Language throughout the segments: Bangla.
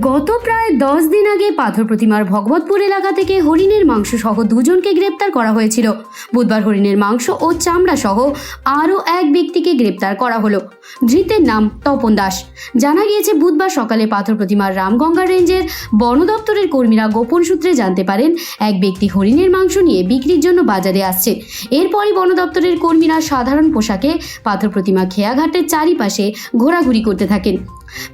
গত প্রায় দশ দিন আগে পাথর প্রতিমার ভগবতপুর এলাকা থেকে হরিণের মাংস সহ দুজনকে গ্রেপ্তার করা হয়েছিল। বুধবার হরিণের মাংস ও চামড়া সহ আরও এক ব্যক্তিকে গ্রেপ্তার করা হলো। ধৃতের নাম তপন দাস। জানা গিয়েছে, বুধবার সকালে পাথর প্রতিমার রামগঙ্গা রেঞ্জের বন দপ্তরের কর্মীরা গোপন সূত্রে জানতে পারেন, এক ব্যক্তি হরিণের মাংস নিয়ে বিক্রির জন্য বাজারে আসছে। এরপরই বন দপ্তরের কর্মীরা সাধারণ পোশাকে পাথর প্রতিমা খেয়াঘাটের চারিপাশে ঘোরাঘুরি করতে থাকেন।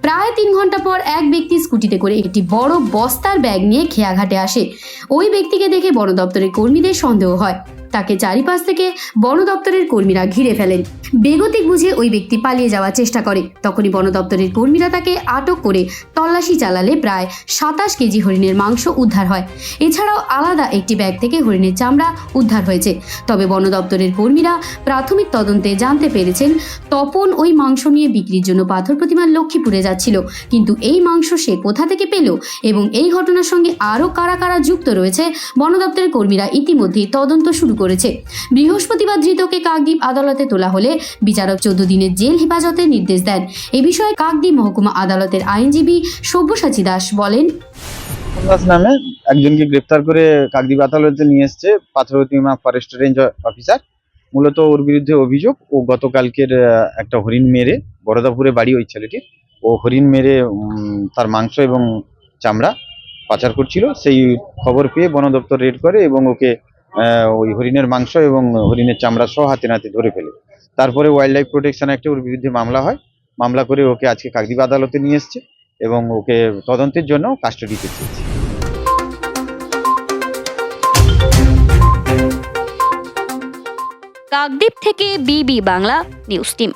প্রায় তিন ঘণ্টা পর এক ব্যক্তি স্কুটিতে করে একটি বড় বস্তার ব্যাগ নিয়ে খেয়াঘাটে আসে। ওই ব্যক্তিকে দেখে বন দপ্তরের কর্মীদের সন্দেহ হয়। তাকে চারিপাশ থেকে বন দপ্তরের কর্মীরা ঘিরে ফেলেন। বেগতিক বুঝে ওই ব্যক্তি পালিয়ে যাওয়ার চেষ্টা করে। তখনই বন দপ্তরের কর্মীরা তাকে আটক করে তল্লাশি চালালে প্রায় সাতাশ কেজি হরিণের মাংস উদ্ধার হয়। এছাড়াও আলাদা একটি ব্যাগ থেকে হরিণের চামড়া উদ্ধার হয়েছে। তবে বন দপ্তরের কর্মীরা প্রাথমিক তদন্তে জানতে পেরেছেন, তপন ওই মাংস নিয়ে বিক্রির জন্য পাথর প্রতিমার লক্ষ্মীপুরে যাচ্ছিল। কিন্তু এই মাংস সে কোথা থেকে পেল এবং এই ঘটনার সঙ্গে আরও কারা কারা যুক্ত রয়েছে, বন দপ্তরের কর্মীরা ইতিমধ্যেই তদন্ত শুরু করেছে। বৃহস্পতিবার ধৃতকে কাকদ্বীপ আদালতে তোলা হলে বিচারক চোদ্দ দিনের জেল হেফাজতের নির্দেশ দেন। এ বিষয়ে কাকদ্বীপ মহকুমা আদালতের আইনজীবী সব্যসাচী দাস বলেন দাস নামে একজনকে গ্রেপ্তার করে কাকদ্বীপ আদালতে নিয়ে এসছে পাথরপ্রতিমা ফরেস্ট রেঞ্জ অফিসার। মূলত ওর বিরুদ্ধে অভিযোগ, ও গতকালকের একটা হরিণ মেরে বরদাপুরে বাড়ি ওই ছেলেটির। ও হরিণ মেরে তার মাংস এবং চামড়া পাচার করছিল। সেই খবর পেয়ে বন দপ্তর রেড করে এবং ওকে ওই হরিণের মাংস এবং হরিণের চামড়া সহ হাতে নাতে ধরে ফেলে। তারপরে ওয়াইল্ড লাইফ প্রোটেকশন অ্যাক্টে ওর বিরুদ্ধে মামলা হয়। মামলা করে ওকে আজকে কাকদ্বীপ আদালতে নিয়ে এসছে। এবং ওকে তদন্তের জন্য কাস্টাডিতে চেয়েছি কাকদ্বীপ থেকে বিবি বাংলা নিউজ টিম।